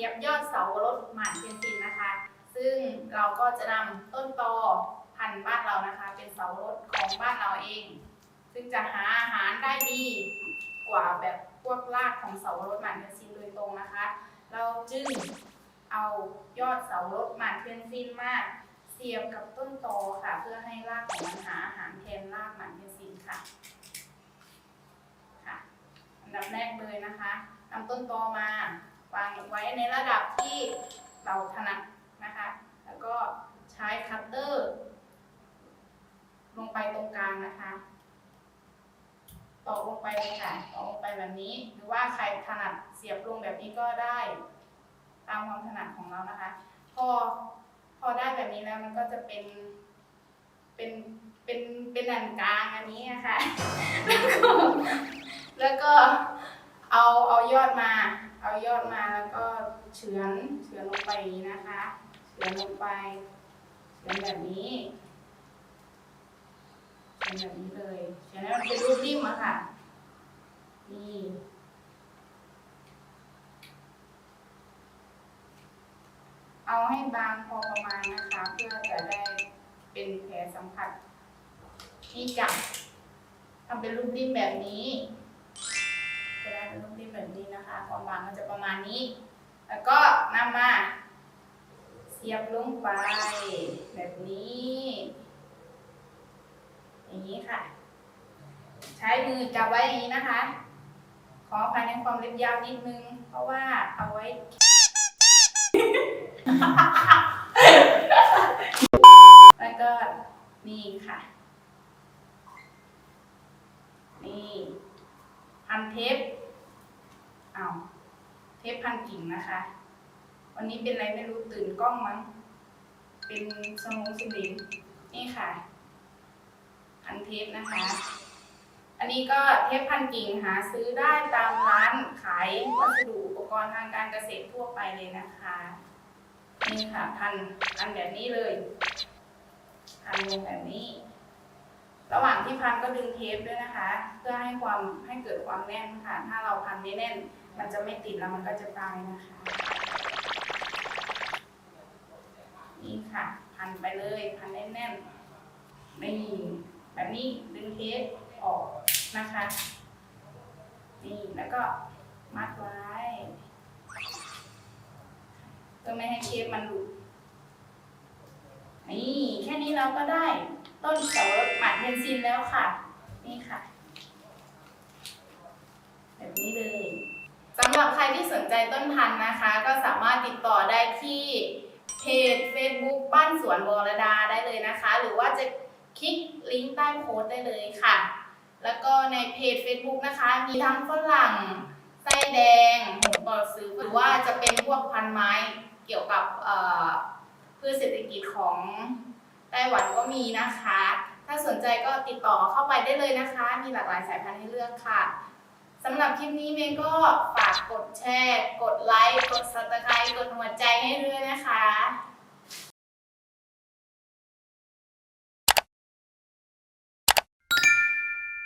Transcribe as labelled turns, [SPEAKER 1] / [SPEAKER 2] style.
[SPEAKER 1] ทียบยอดเสาวรสหมันเทียนซินนะคะ ซึ่งเราก็จะนำต้นตอพันธุ์บ้านเรานะคะ เป็นเสาวรสของบ้านเราเอง ซึ่งจะหาอาหารได้ดีกว่าแบบพวกรากของเสาวรสหมันเทียนซินโดยตรงนะคะ เราจึงเอายอดเสาวรสหมันเทียนซินมาเสียบกับต้นตอค่ะ เพื่อให้รากของมันหาอาหารแทนรากหมันเทียนซินค่ะค่ะ อันดับแรกเลยนะคะนำต้นตอมา วางไว้ในระดับที่เราถนัดนะคะ แล้วก็ใช้คัตเตอร์ลงไปตรงกลางนะคะตอกลงไปเลยค่ะตอกลงไปแบบนี้ หรือว่าใครถนัดเสียบลงแบบนี้ก็ได้ ตามความถนัดของเรานะคะ พอพอได้แบบนี้แล้วมันก็จะเป็นเป็นเป็นเป็นอันกลางอันนี้นะคะ แล้วก็แล้วก็ เอาเอายอดมา เอายอดมาแล้วก็เฉือนเฉือนลงไปอย่างนี้นะคะเฉือนลงไปเฉือนแบบนี้เฉือนแบบนี้เลยเฉือนให้มันเป็นรูปริมอะค่ะ นี่เอาให้บางพอประมาณนะคะ เพื่อจะได้เป็นแผลสัมผัสที่จับทำเป็นรูปริมแบบนี้ เป็นรูปริมแบบนี้นะคะ ความบางก็จะประมาณนี้ แล้วก็นำมาเสียบลงไปแบบนี้ อย่างนี้ค่ะ ใช้มือจับไว้อย่างนี้นะคะ ขอภายในความเล็บยาวนิดนึง เพราะว่าเอาไว้แล้วก็นี่ค่ะ นี่พันเทป อาวเทปพันกิ่งนะคะ วันนี้เป็นอะไรไม่รู้ตื่นกล้องมั้ง เป็นสมองสลิงนี่ค่ะ พันเทปนะคะ อันนี้ก็เทปพันกิ่งหาซื้อได้ตามร้านขายวัสดุอุปกรณ์ทางการเกษตรทั่วไปเลยนะคะ นี่ค่ะพันพันแบบนี้เลย พันลงแบบนี้ ระหว่างที่พันก็ดึงเทปด้วยนะคะ เพื่อให้ความให้เกิดความแน่นค่ะ ถ้าเราพันไม่แน่น มันจะไม่ติดแล้วมันก็จะตายนะคะ นี่ค่ะ พันไปเลยพันแน่นๆนี่แบบนี้ดึงเทปออกนะคะ นี่แล้วก็มัดไว้เพื่อไม่ให้เทปมันหลุดนี่แค่นี้เราก็ได้ ต้นเสาหมัดเบนซินแล้วค่ะ นี่ค่ะ แบบนี้เลยสำหรับใครที่สนใจต้นพันธุ์นะคะ ก็สามารถติดต่อได้ที่เพจ Facebook บ้านสวนบรดาได้เลยนะคะ หรือว่าจะคลิกลิงก์ใต้โพสต์ได้เลยค่ะ แล้วก็ในเพจ Facebook นะคะ มีทั้งฝรั่งไส้แดงหมูบอซื้อหรือว่าจะเป็นพวกพันธุ์ไม้เกี่ยวกับพืชเศรษฐกิจของ หวันก็มีนะคะ ถ้าสนใจก็ติดต่อเข้าไปได้เลยนะคะ มีหลากหลายสายพันธุ์ให้เลือกค่ะสำหรับคลิปนี้เมย์ก็ฝากกดแชร์ กดไลค์ กดซับสไครต์กดหัวใจให้ด้วยนะคะ